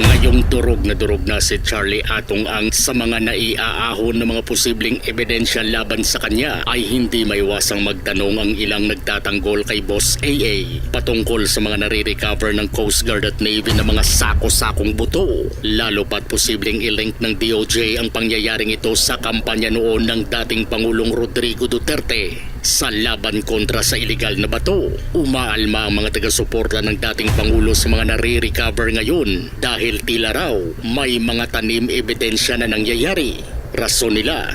Ngayong durog na durog na si Charlie Atong ang sa mga naiaahon ng mga posibleng ebidensya laban sa kanya ay hindi maiwasang magtanong ang ilang nagtatanggol kay Boss AA patungkol sa mga nare-recover ng Coast Guard at Navy na mga sako-sakong buto. Lalo pat posibleng ilink ng DOJ ang pangyayaring ito sa kampanya noon ng dating Pangulong Rodrigo Duterte sa laban kontra sa ilegal na bato. Umaalma ang mga taga-suporta ng dating Pangulo sa mga nare-recover ngayon dahil tila raw may mga tanim ebidensya na nangyayari. Rason nila,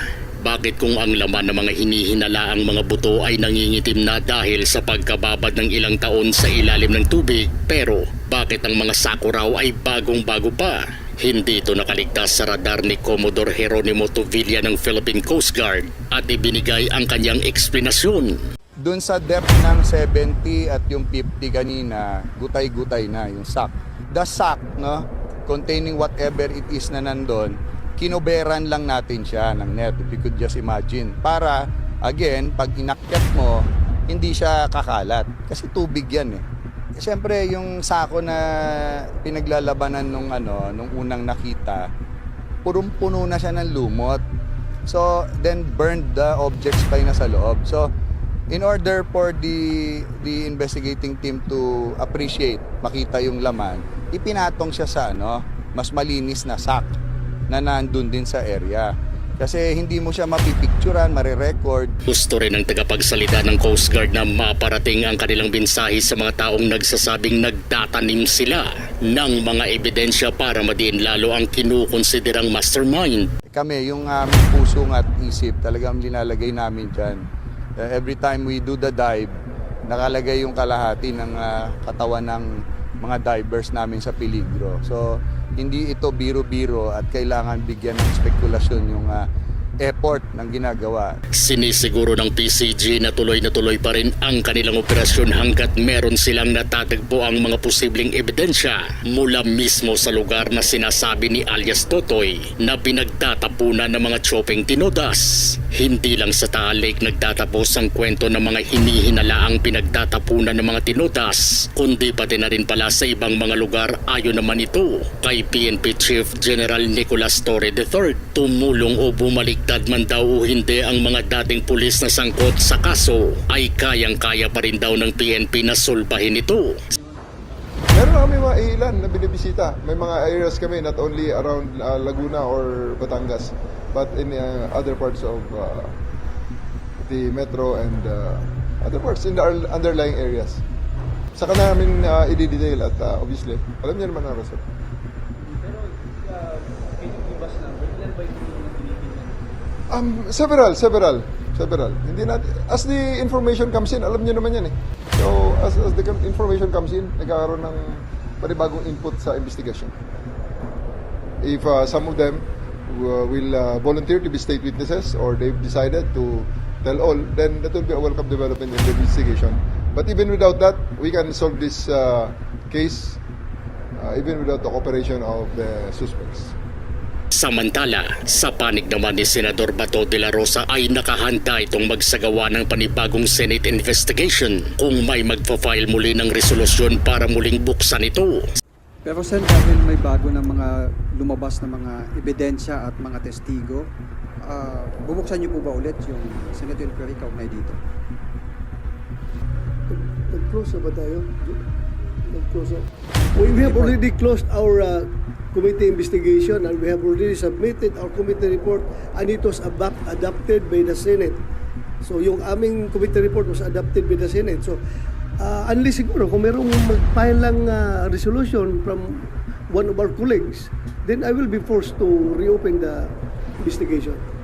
bakit kung ang laman ng mga hinihinalaang mga buto ay nangingitim na dahil sa pagkababad ng ilang taon sa ilalim ng tubig pero bakit ang mga sako raw ay bagong-bago pa? Hindi ito nakaligtas sa radar ni Commodore Jeronimo Tovilla ng Philippine Coast Guard at ibinigay ang kanyang eksplanasyon. Doon sa depth ng 70 at yung 50 kanina, gutay-gutay na yung sack. The sack, no, containing whatever it is na nandun, kinoberan lang natin siya ng net, if you could just imagine. Para, again, pag inakyat mo, hindi siya kakalat. Kasi tubig yan eh. Siyempre, yung sako na pinaglalabanan nung ano, nung unang nakita, punong-puno na siya ng lumot. So, then burned the objects pa na sa loob. So, in order for the the investigating team to appreciate, makita yung laman, ipinatong siya sa ano, mas malinis na sack na nandun din sa area. Kasi hindi mo siya mapipicturan, marirecord, Gusto rin ng tagapagsalita ng Coast Guard na maparating ang kanilang binsahe sa mga taong nagsasabing nagtatanim sila ng mga ebidensya para madiin lalo ang kinukonsiderang mastermind. kami, yung aming puso at isip, talagang linalagay namin dyan. Uh, every time we do the dive, nakalagay yung kalahati ng ah, katawan ng mga divers namin sa peligro. So, hindi ito biro-biro at kailangan bigyan ng spekulasyon yung ah, effort ng ginagawa. Sinisiguro ng PCG na tuloy na tuloy pa rin ang kanilang operasyon hanggat meron silang natatagpo ang mga posibleng ebidensya mula mismo sa lugar na sinasabi ni alias Totoy na pinagtatapunan ng mga chopping tinodas. Hindi lang sa Taal Lake nagtatapos ang kwento ng mga hinihinalaang pinagtatapunan ng mga tinodas, kundi pati na rin pala sa ibang mga lugar ayon naman ito kay PNP Chief General Nicolas Torre III. Tumulong o bumaliktad man daw o hindi ang mga dating pulis na sangkot sa kaso ay kayang-kaya pa rin daw ng PNP na sulbahin ito. Kami mga ilan na binibisita. May mga areas kami not only around uh, Laguna or Batangas but in uh, other parts of uh, the metro and uh, other parts in the underlying areas. Saka namin uh, i-detail at uh, obviously, alam niyo naman ang result. Um, several, several, several. Hindi natin, as the information comes in, alam niyo naman yan eh. So, as, as the information comes in, nagkakaroon ng panibagong input sa investigation. If uh, some of them uh, will uh, volunteer to be state witnesses or they've decided to tell all, then that will be a welcome development in the investigation. But even without that, we can solve this uh, case uh, even without the cooperation of the suspects. Samantala, sa panig naman ni Senador Bato de la Rosa ay nakahanda itong magsagawa ng panibagong Senate investigation kung may magpa-file muli ng resolusyon para muling buksan ito. Pero Sen, dahil may bago ng mga lumabas na mga ebidensya at mga testigo, ah, bubuksan niyo po ba ulit yung Senate inquiry kaugnay dito? Nag-close na ba tayo? Nag-close na. We, we have already closed our uh, committee investigation and we have already submitted our committee report and it was adopted by the Senate. So yung aming committee report was adopted by the Senate. So uh, unless siguro kung merong mag-file lang uh, resolution from one of our colleagues, then I will be forced to reopen the investigation.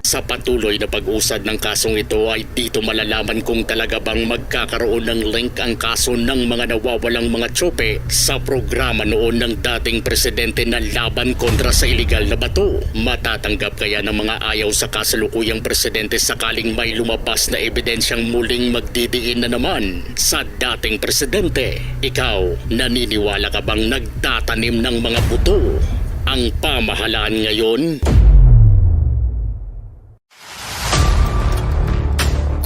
Sa patuloy na pag-usad ng kasong ito ay dito malalaman kung talaga bang magkakaroon ng link ang kaso ng mga nawawalang mga tsope sa programa noon ng dating presidente na laban kontra sa iligal na bato. Matatanggap kaya ng mga ayaw sa kasalukuyang presidente sakaling may lumabas na ebidensyang muling magdidiin na naman sa dating presidente. Ikaw, naniniwala ka bang nagtatanim ng mga buto ang pamahalaan ngayon?